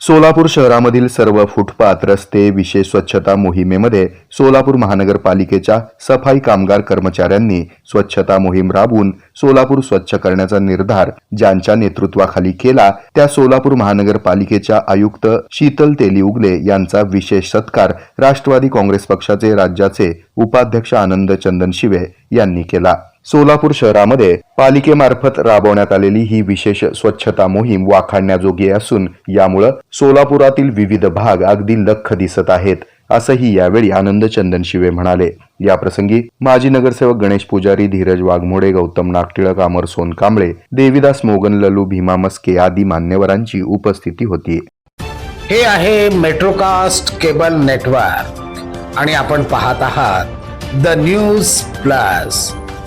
सोलापूर शहरामधील सर्व फुटपाथ रस्ते विशेष स्वच्छता मोहिमेमध्ये सोलापूर महानगरपालिकेच्या सफाई कामगार कर्मचाऱ्यांनी स्वच्छता मोहीम राबवून सोलापूर स्वच्छ करण्याचा निर्धार ज्यांच्या नेतृत्वाखाली केला त्या सोलापूर महानगरपालिकेच्या आयुक्त शीतल तेली उगले यांचा विशेष सत्कार राष्ट्रवादी काँग्रेस पक्षाचे राज्याचे उपाध्यक्ष आनंद चंदन शिवे यांनी केला. सोलापूर शहरामध्ये पालिकेमार्फत राबवण्यात आलेली ही विशेष स्वच्छता मोहीम वाखाणण्याजोगी असून यामुळं सोलापुरातील विविध भाग अगदी लख दिसत आहेत असंही यावेळी आनंद चंदन शिवे म्हणाले. याप्रसंगी माजी नगरसेवक गणेश पुजारी धीरज वाघमोडे गौतम नागटिळक अमर सोनकांबळे देविदास मोगन ललू भीमा मस्के आदी मान्यवरांची उपस्थिती होती. हे आहे मेट्रोकास्ट केबल नेटवर्क आणि आपण पाहत आहात the news plus.